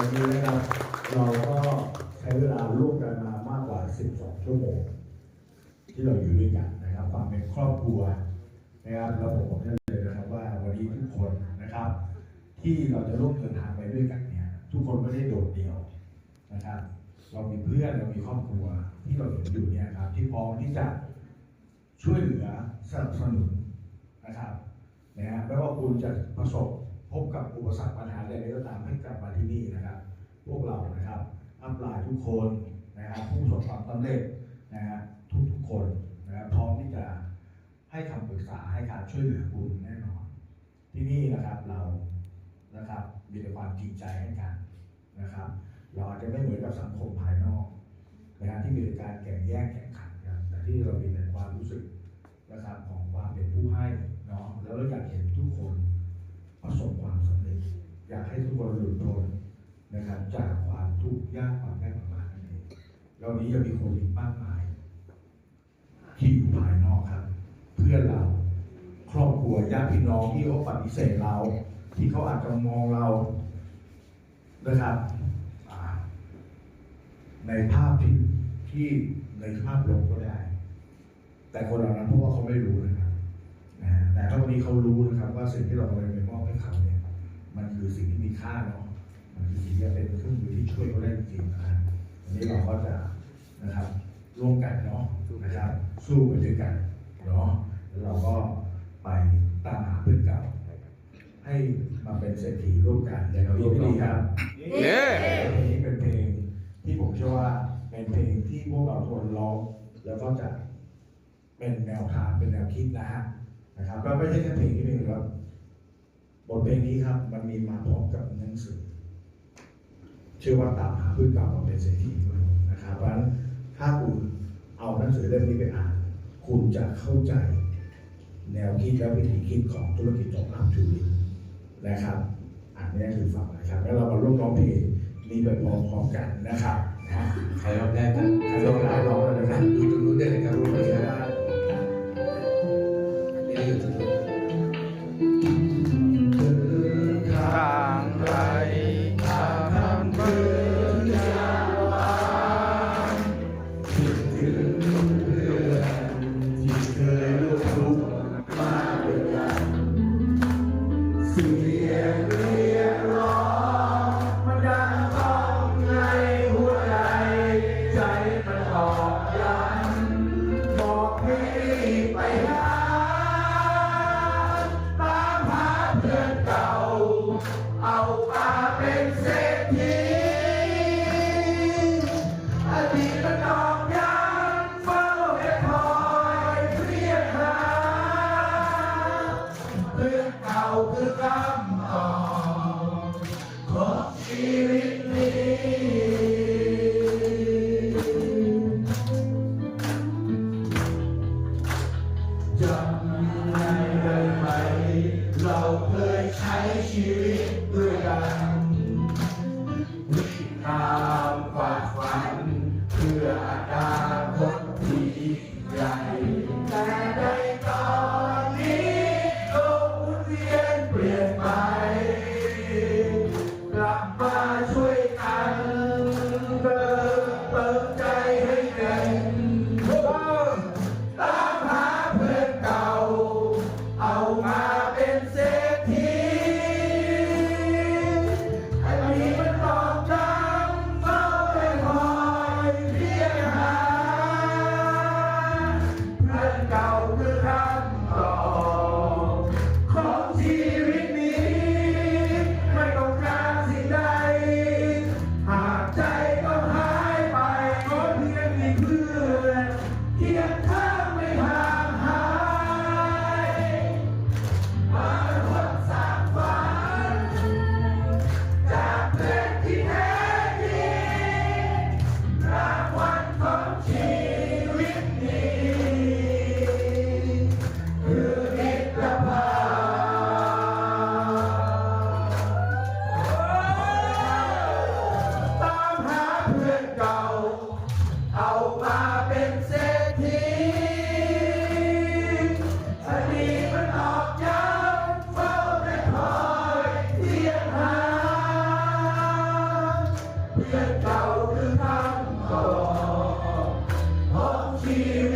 วันนี้นะครับเราก็ใช้เวลาร่วมกันมามากกว่า 12 ชั่วโมง ที่เราอยู่ด้วยกันนะครับ ความเป็นครอบครัวนะครับแล้วผมบอกได้เลยนะครับว่าวันนี้ทุกคนนะครับ ที่เราจะร่วมเดินทางไปด้วยกันเนี่ย ทุกคนไม่ได้โดดเดี่ยวนะครับ เรามีเพื่อนเรามีครอบครัวที่เราเห็นอยู่เนี่ยครับ ที่พร้อมที่จะช่วยเหลือสนับสนุนนะครับนะฮะไม่ว่าคุณจะประสบ พบกับอุปสรรคปัญหาใดๆก็ตามให้กลับมาที่นี่นะครับ พวกเรานะครับอัพไลน์ทุกคนนะครับผู้ประสบความสำเร็จนะฮะทุกๆคนนะครับพร้อมที่จะให้คำปรึกษาให้การช่วยเหลือคุณแน่นอน ที่นี่นะครับเรานะครับมีแต่ความจริงใจให้กันนะครับ เราอาจจะไม่เหมือนกับสังคมภายนอกนะฮะที่มีการแข่งแย่งแข่งขันกันแต่ที่เรามีแต่ความรู้สึกนะครับของความเป็นผู้ให้เนาะแล้วเราอยากเห็นทุกคนประสบความสำเร็จ อยากให้ทุกคนหลุดพ้น นะครับจากความทุกข์ยากความยากลำบากนั่นเองเรานี้ยังมีคนอีกมากมาย ที่อยู่ภายนอกครับ เพื่อนเราครอบครัวญาติพี่น้องที่เขาปฏิเสธเรา ที่เขาอาจจะมองเรานะครับในภาพที่ที่ในภาพลบก็ได้ แต่คนเหล่านั้นเพราะว่าเขาไม่รู้นะครับนะฮะแต่ถ้าวันนี้เขารู้นะครับ ว่าสิ่งที่เราเอาไปมอบให้เขาเนี่ยมันคือสิ่งที่มีค่าเนาะ ช่วยเขาได้จริงๆนะครับวันนี้เราก็จะนะครับร่วมกันเนาะนะครับสู้ไปด้วยกันเนาะแล้วเราก็ไปตามหาเพื่อนเก่า ให้มาเป็นเศรษฐีร่วมกันอย่างเราดีไม่ดีครับเย้เพลงนี้เป็นเพลงที่ผมเชื่อว่าเป็นเพลงที่พวกเราทุกคนร้อง แล้วก็จะเป็นแนวทางเป็นแนวคิดนะฮะนะครับก็ไม่ใช่แค่เพลงนี้เพลงเดียวครับบทเพลงนี้ครับ มันมีมาพร้อมกับหนังสือ ชื่อว่าตามหาพืชเก่ามาเป็นเศรษฐีด้วยนะครับเพราะฉะนั้นถ้าคุณเอาหนังสือเล่มนี้ไปอ่าน คุณจะเข้าใจแนวคิดและวิธีคิดของธุรกิจจงอัพทูรินะครับ อันนี้คือฝั่งนะครับ แล้วเรามาร่วมร้องเพลงนี้ไปพร้อมๆกันนะครับนะใครรอบแรกนะใครร้องได้ร้อง Thank you. เก่าคือคำตอบของชีวิตนี้จำได้ไหมเราเคยใช้ชีวิตด้วยกัน น ข